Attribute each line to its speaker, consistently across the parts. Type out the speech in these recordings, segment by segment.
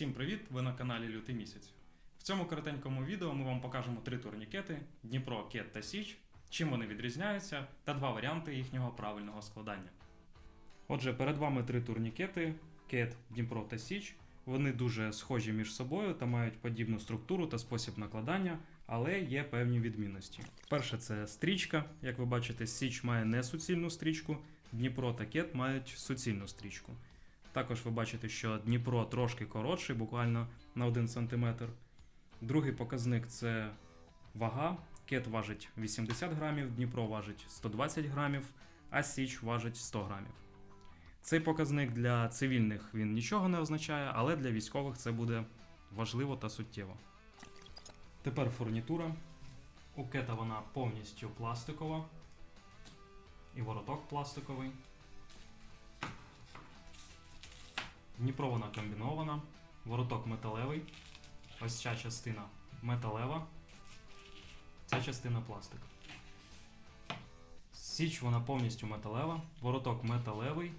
Speaker 1: Всім привіт! Ви на каналі Лютий місяць. В цьому коротенькому відео ми вам покажемо три турнікети: Дніпро, Кет та Січ, чим вони відрізняються, та два варіанти їхнього правильного складання. Отже, перед вами три турнікети: Кет, Дніпро та Січ. Вони дуже схожі між собою та мають подібну структуру та спосіб накладання, але є певні відмінності. Перше це стрічка. Як ви бачите, Січ має несуцільну стрічку, Дніпро та Кет мають суцільну стрічку. Також ви бачите, що Дніпро трошки коротший, буквально на 1 см. Другий показник це вага. Кет важить 80 грамів, Дніпро важить 120 грамів, а Січ важить 100 грамів. Цей показник для цивільних він нічого не означає, але для військових це буде важливо та суттєво. Тепер фурнітура. У кета вона повністю пластикова. І вороток пластиковий. Дніпро вона комбінована, вороток металевий, ось ця частина металева, ця частина пластик. Січ вона повністю металева, вороток металевий,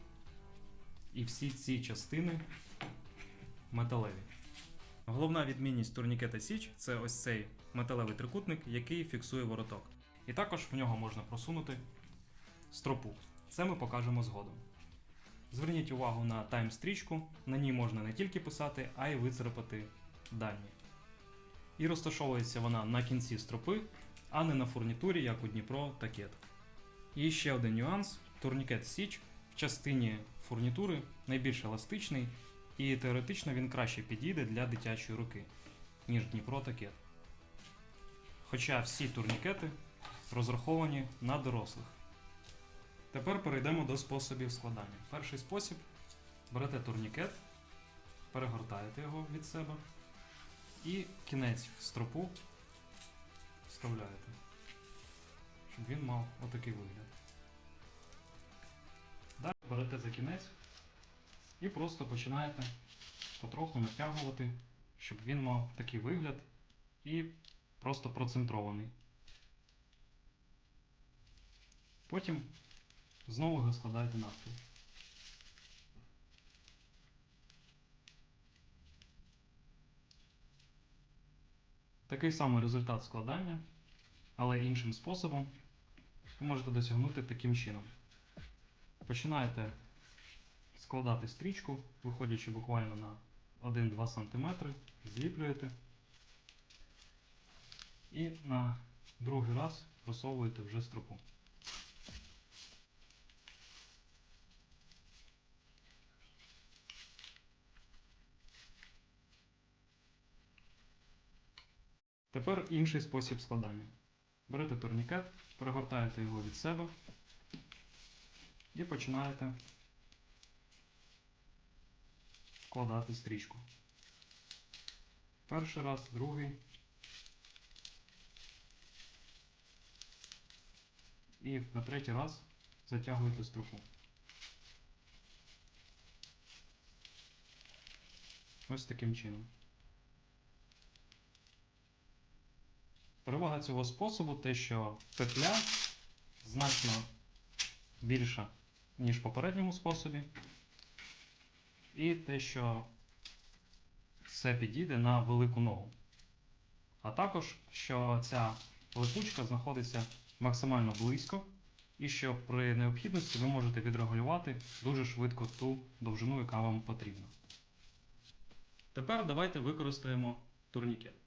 Speaker 1: і всі ці частини металеві. Головна відмінність турнікета Січ це ось цей металевий трикутник, який фіксує вороток. І також в нього можна просунути стропу. Це ми покажемо згодом. Зверніть увагу на тайм-стрічку, на ній можна не тільки писати, а й вицарапати дані. І розташовується вона на кінці стропи, а не на фурнітурі, як у Дніпро та Кет. І ще один нюанс: турнікет Січ в частині фурнітури найбільш еластичний, і теоретично він краще підійде для дитячої руки, ніж Дніпро та Кет. Хоча всі турнікети розраховані на дорослих. Тепер перейдемо до способів складання. Перший спосіб берете турнікет, перегортаєте його від себе і кінець в стропу вставляєте, щоб він мав отакий вигляд. Далі берете за кінець і просто починаєте потроху натягувати, щоб він мав такий вигляд і просто процентрований. Потім Знову його складаєте навпіл. Такий самий результат складання, але іншим способом ви можете досягнути таким чином. Починаєте складати стрічку, виходячи буквально на 1-2 см, зліплюєте і на другий раз просовуєте вже стропу. Тепер інший спосіб складання. Берете турнікет, перегортаєте його від себе і починаєте вкладати стрічку. Перший раз, другий. І на третій раз затягуєте струху. Ось таким чином. Перевага цього способу те, що петля значно більша, ніж в попередньому способі. І те, що все підійде на велику ногу. А також, що ця липучка знаходиться максимально близько, і що при необхідності ви можете відрегулювати дуже швидко ту довжину, яка вам потрібна. Тепер давайте використаємо турнікет.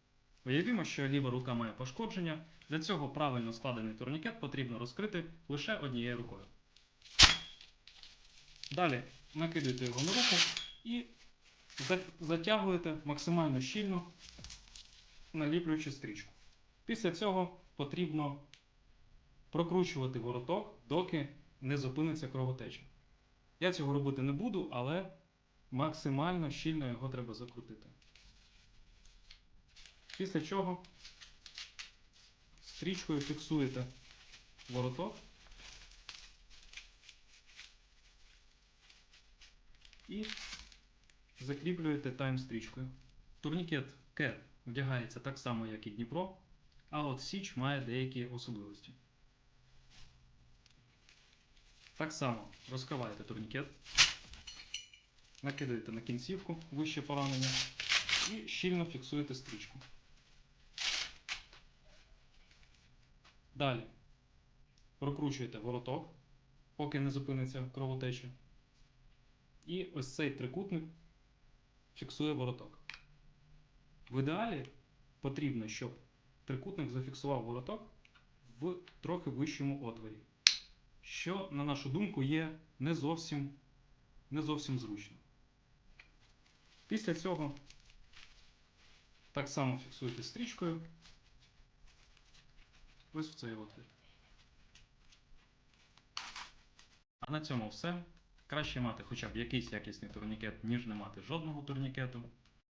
Speaker 1: Уявімо, що ліва рука має пошкодження. Для цього правильно складений турнікет потрібно розкрити лише однією рукою. Далі накидуєте його на руку і затягуєте максимально щільно, наліплюючи стрічку. Після цього потрібно прокручувати вороток, доки не зупиниться кровотеча. Я цього робити не буду, але максимально щільно його треба закрутити. Після чого стрічкою фіксуєте вороток і закріплюєте тайм-стрічкою. Турнікет Cat вдягається так само, як і Дніпро, а от Січ має деякі особливості. Так само розкриваєте турнікет, накидаєте на кінцівку вище поранення і щільно фіксуєте стрічку. Далі прокручуєте вороток, поки не зупиниться кровотеча. І ось цей трикутник фіксує вороток. В ідеалі потрібно, щоб трикутник зафіксував вороток в трохи вищому отворі, що, на нашу думку, є не зовсім, не зовсім зручно. Після цього так само фіксуєте стрічкою ось в цей отвір. А на цьому все. Краще мати хоча б якийсь якісний турнікет, ніж не мати жодного турнікету.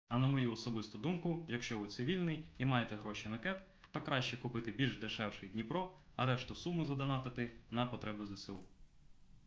Speaker 1: А на мою особисту думку, якщо ви цивільний і маєте гроші на кет, то краще купити більш дешевший Дніпро, а решту суми задонатити на потреби ЗСУ.